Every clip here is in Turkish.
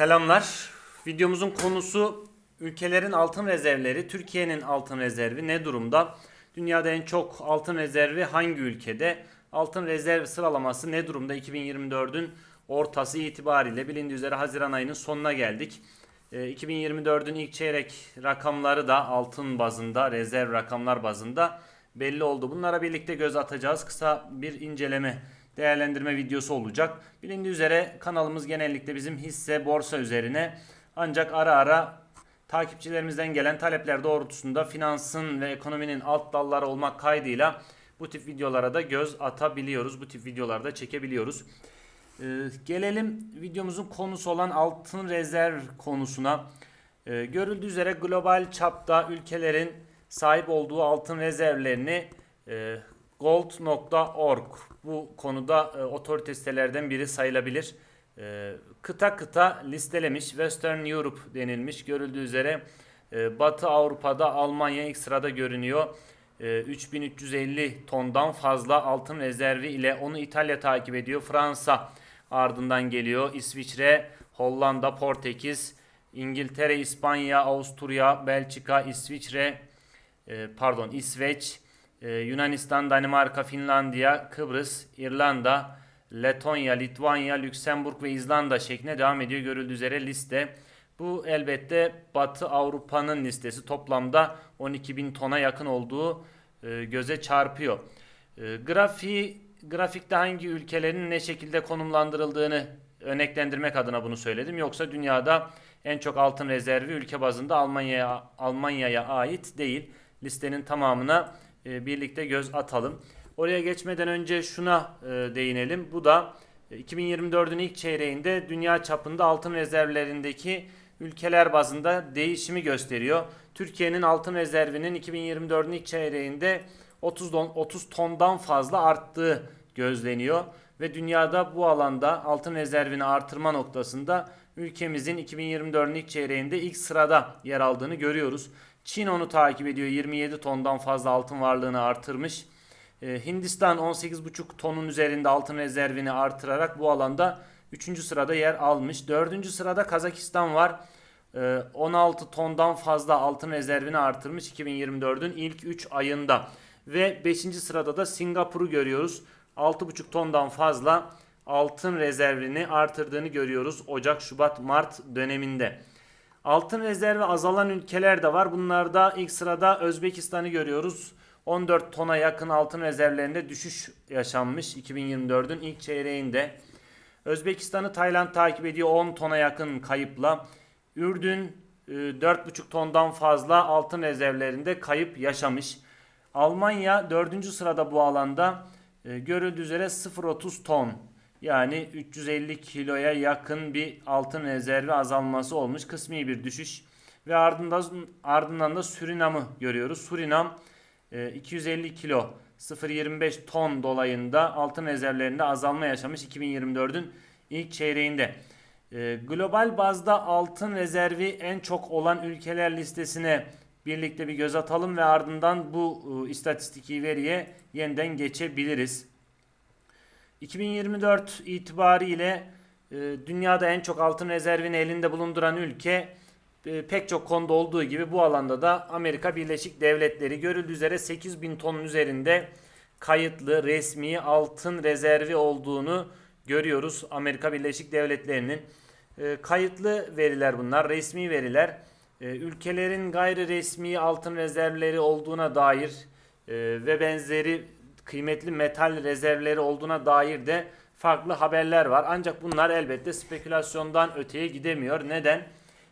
Selamlar. Videomuzun konusu ülkelerin altın rezervleri. Türkiye'nin altın rezervi ne durumda? Dünyada en çok altın rezervi hangi ülkede? Altın rezerv sıralaması ne durumda? 2024'ün ortası itibariyle bilindiği üzere Haziran ayının sonuna geldik. Ee, 2024'ün ilk çeyrek rakamları da altın bazında, rezerv rakamlar bazında belli oldu. Bunlara birlikte göz atacağız. Kısa bir inceleme, değerlendirme videosu olacak. Bilindiği üzere kanalımız genellikle bizim hisse, borsa üzerine ancak ara ara takipçilerimizden gelen talepler doğrultusunda finansın ve ekonominin alt dalları olmak kaydıyla bu tip videolara da göz atabiliyoruz. Bu tip videolarda çekebiliyoruz. Ee, gelelim videomuzun konusu olan altın rezerv konusuna. Ee, görüldüğü üzere global çapta ülkelerin sahip olduğu altın rezervlerini e, gold.org bu konuda e, otorite sitelerden biri sayılabilir. E, kıta kıta listelemiş Western Europe denilmiş. Görüldüğü üzere e, Batı Avrupa'da Almanya ilk sırada görünüyor. E, 3350 tondan fazla altın rezervi ile onu İtalya takip ediyor. Fransa ardından geliyor. İsviçre, Hollanda, Portekiz, İngiltere, İspanya, Avusturya, Belçika, İsviçre, e, pardon İsveç, e, Yunanistan, Danimarka, Finlandiya, Kıbrıs, İrlanda, Letonya, Litvanya, Lüksemburg ve İzlanda şeklinde devam ediyor görüldüğü üzere liste. Bu elbette Batı Avrupa'nın listesi toplamda 12 bin tona yakın olduğu e, göze çarpıyor. E, grafiği, grafikte hangi ülkelerin ne şekilde konumlandırıldığını örneklendirmek adına bunu söyledim. Yoksa dünyada en çok altın rezervi ülke bazında Almanya'ya Almanya'ya ait değil. Listenin tamamına e, birlikte göz atalım. Oraya geçmeden önce şuna e, değinelim. Bu da e, 2024'ün ilk çeyreğinde dünya çapında altın rezervlerindeki ülkeler bazında değişimi gösteriyor. Türkiye'nin altın rezervinin 2024'ün ilk çeyreğinde 30 ton, 30 tondan fazla arttığı gözleniyor ve dünyada bu alanda altın rezervini artırma noktasında ülkemizin 2024'ün ilk çeyreğinde ilk sırada yer aldığını görüyoruz. Çin onu takip ediyor. 27 tondan fazla altın varlığını artırmış. Ee, Hindistan 18,5 tonun üzerinde altın rezervini artırarak bu alanda 3. sırada yer almış. 4. sırada Kazakistan var. Ee, 16 tondan fazla altın rezervini artırmış 2024'ün ilk 3 ayında. Ve 5. sırada da Singapur'u görüyoruz. 6,5 tondan fazla altın rezervini artırdığını görüyoruz Ocak, Şubat, Mart döneminde. Altın rezervi azalan ülkeler de var. Bunlarda ilk sırada Özbekistan'ı görüyoruz. 14 tona yakın altın rezervlerinde düşüş yaşanmış 2024'ün ilk çeyreğinde. Özbekistan'ı Tayland takip ediyor 10 tona yakın kayıpla. Ürdün e, 4,5 tondan fazla altın rezervlerinde kayıp yaşamış. Almanya 4. sırada bu alanda e, görüldüğü üzere 0.30 ton yani 350 kiloya yakın bir altın rezervi azalması olmuş. Kısmi bir düşüş. Ve ardından, ardından da Surinam'ı görüyoruz. Surinam e, 250 kilo 0.25 ton dolayında altın rezervlerinde azalma yaşamış 2024'ün ilk çeyreğinde. E, global bazda altın rezervi en çok olan ülkeler listesine birlikte bir göz atalım ve ardından bu e, istatistiki veriye yeniden geçebiliriz. 2024 itibariyle e, dünyada en çok altın rezervini elinde bulunduran ülke e, pek çok konuda olduğu gibi bu alanda da Amerika Birleşik Devletleri görüldüğü üzere 8000 tonun üzerinde kayıtlı resmi altın rezervi olduğunu görüyoruz Amerika Birleşik Devletleri'nin. E, kayıtlı veriler bunlar, resmi veriler. E, ülkelerin gayri resmi altın rezervleri olduğuna dair e, ve benzeri kıymetli metal rezervleri olduğuna dair de farklı haberler var. Ancak bunlar elbette spekülasyondan öteye gidemiyor. Neden?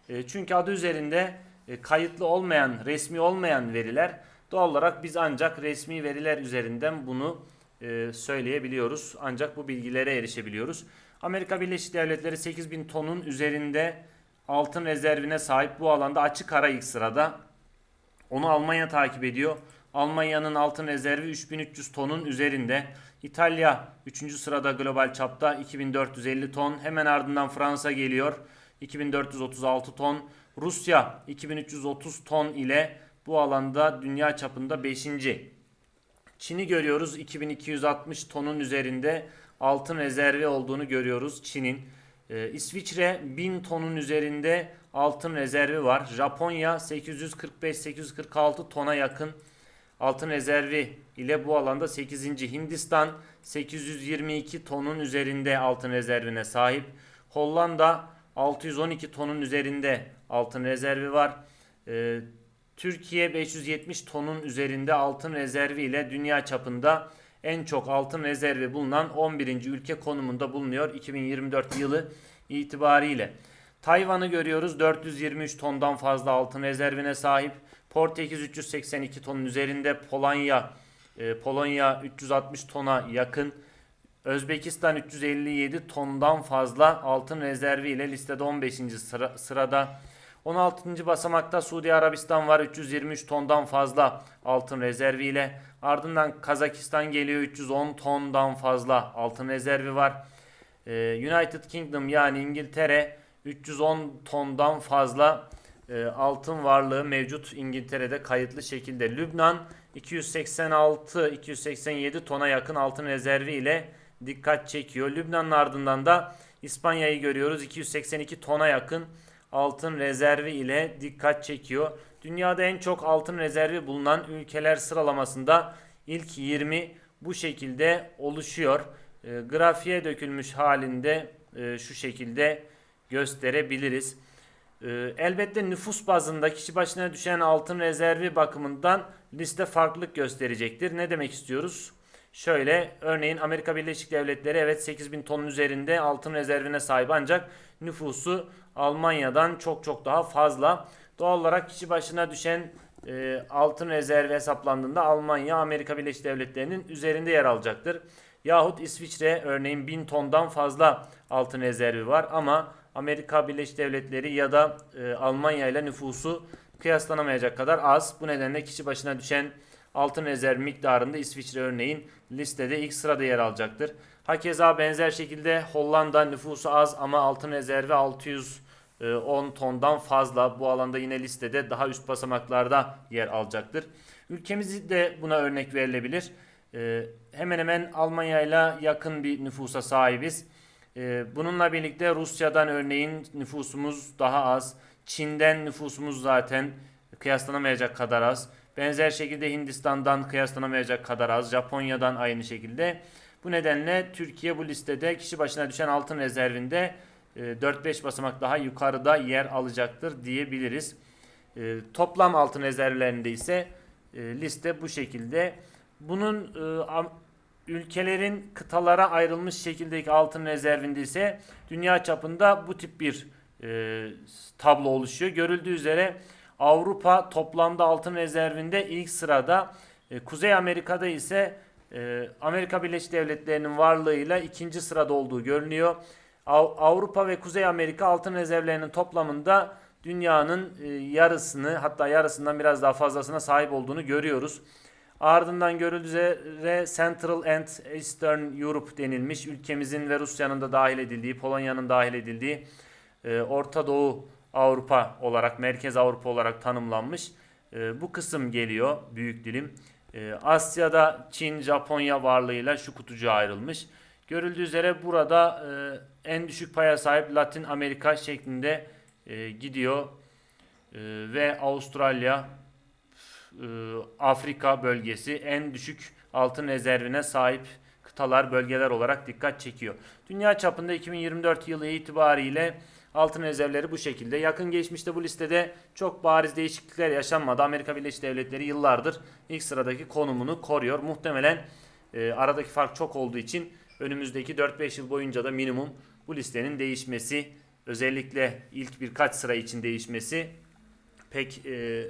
E, çünkü adı üzerinde e, kayıtlı olmayan, resmi olmayan veriler. Doğal olarak biz ancak resmi veriler üzerinden bunu e, söyleyebiliyoruz. Ancak bu bilgilere erişebiliyoruz. Amerika Birleşik Devletleri 8000 tonun üzerinde altın rezervine sahip bu alanda açık ara ilk sırada. Onu Almanya takip ediyor. Almanya'nın altın rezervi 3300 tonun üzerinde. İtalya 3. sırada global çapta 2450 ton. Hemen ardından Fransa geliyor. 2436 ton. Rusya 2330 ton ile bu alanda dünya çapında 5. Çin'i görüyoruz 2260 tonun üzerinde altın rezervi olduğunu görüyoruz Çin'in. Ee, İsviçre 1000 tonun üzerinde altın rezervi var. Japonya 845-846 tona yakın altın rezervi ile bu alanda 8. Hindistan 822 tonun üzerinde altın rezervine sahip. Hollanda 612 tonun üzerinde altın rezervi var. Ee, Türkiye 570 tonun üzerinde altın rezervi ile dünya çapında en çok altın rezervi bulunan 11. ülke konumunda bulunuyor 2024 yılı itibariyle. Tayvan'ı görüyoruz 423 tondan fazla altın rezervine sahip. Portekiz 382 tonun üzerinde. Polonya e, Polonya 360 tona yakın. Özbekistan 357 tondan fazla altın rezervi ile listede 15. Sıra, sırada. 16. basamakta Suudi Arabistan var 323 tondan fazla altın rezervi ile. Ardından Kazakistan geliyor 310 tondan fazla altın rezervi var. Ee, United Kingdom yani İngiltere 310 tondan fazla e, altın varlığı mevcut İngiltere'de kayıtlı şekilde. Lübnan 286-287 tona yakın altın rezervi ile dikkat çekiyor. Lübnan'ın ardından da İspanya'yı görüyoruz 282 tona yakın altın rezervi ile dikkat çekiyor. Dünyada en çok altın rezervi bulunan ülkeler sıralamasında ilk 20 bu şekilde oluşuyor. E, grafiğe dökülmüş halinde e, şu şekilde gösterebiliriz. E, elbette nüfus bazında kişi başına düşen altın rezervi bakımından liste farklılık gösterecektir. Ne demek istiyoruz? Şöyle örneğin Amerika Birleşik Devletleri evet 8000 tonun üzerinde altın rezervine sahip ancak nüfusu Almanya'dan çok çok daha fazla. Doğal olarak kişi başına düşen e, altın rezervi hesaplandığında Almanya Amerika Birleşik Devletleri'nin üzerinde yer alacaktır. Yahut İsviçre örneğin 1000 tondan fazla altın rezervi var ama Amerika Birleşik Devletleri ya da e, Almanya ile nüfusu kıyaslanamayacak kadar az. Bu nedenle kişi başına düşen altın rezerv miktarında İsviçre örneğin listede ilk sırada yer alacaktır. Hakeza benzer şekilde Hollanda nüfusu az ama altın rezervi 610 tondan fazla. Bu alanda yine listede daha üst basamaklarda yer alacaktır. Ülkemiz de buna örnek verilebilir. Ee, hemen hemen Almanya ile yakın bir nüfusa sahibiz. Ee, bununla birlikte Rusya'dan örneğin nüfusumuz daha az. Çin'den nüfusumuz zaten kıyaslanamayacak kadar az. Benzer şekilde Hindistan'dan kıyaslanamayacak kadar az. Japonya'dan aynı şekilde. Bu nedenle Türkiye bu listede kişi başına düşen altın rezervinde 4-5 basamak daha yukarıda yer alacaktır diyebiliriz. E, toplam altın rezervlerinde ise e, liste bu şekilde. Bunun e, ülkelerin kıtalara ayrılmış şekildeki altın rezervinde ise dünya çapında bu tip bir tablo oluşuyor. Görüldüğü üzere Avrupa toplamda altın rezervinde ilk sırada. Kuzey Amerika'da ise Amerika Birleşik Devletleri'nin varlığıyla ikinci sırada olduğu görünüyor. Avrupa ve Kuzey Amerika altın rezervlerinin toplamında dünyanın e, yarısını hatta yarısından biraz daha fazlasına sahip olduğunu görüyoruz. Ardından görüldüğü üzere Central and Eastern Europe denilmiş. Ülkemizin ve Rusya'nın da dahil edildiği, Polonya'nın dahil edildiği e, Orta Doğu Avrupa olarak, Merkez Avrupa olarak tanımlanmış. E, bu kısım geliyor büyük dilim. Asya'da Çin, Japonya varlığıyla şu kutucuğa ayrılmış. Görüldüğü üzere burada e, en düşük paya sahip Latin Amerika şeklinde e, gidiyor. E, ve Avustralya, e, Afrika bölgesi en düşük altın rezervine sahip kıtalar, bölgeler olarak dikkat çekiyor. Dünya çapında 2024 yılı itibariyle altın rezervleri bu şekilde. Yakın geçmişte bu listede çok bariz değişiklikler yaşanmadı. Amerika Birleşik Devletleri yıllardır ilk sıradaki konumunu koruyor. Muhtemelen e, aradaki fark çok olduğu için önümüzdeki 4-5 yıl boyunca da minimum bu listenin değişmesi özellikle ilk birkaç sıra için değişmesi pek e,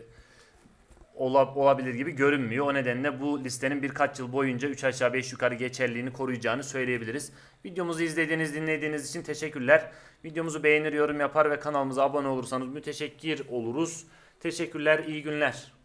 olabilir gibi görünmüyor. O nedenle bu listenin birkaç yıl boyunca 3 aşağı 5 yukarı geçerliğini koruyacağını söyleyebiliriz. Videomuzu izlediğiniz, dinlediğiniz için teşekkürler. Videomuzu beğenir, yorum yapar ve kanalımıza abone olursanız müteşekkir oluruz. Teşekkürler, iyi günler.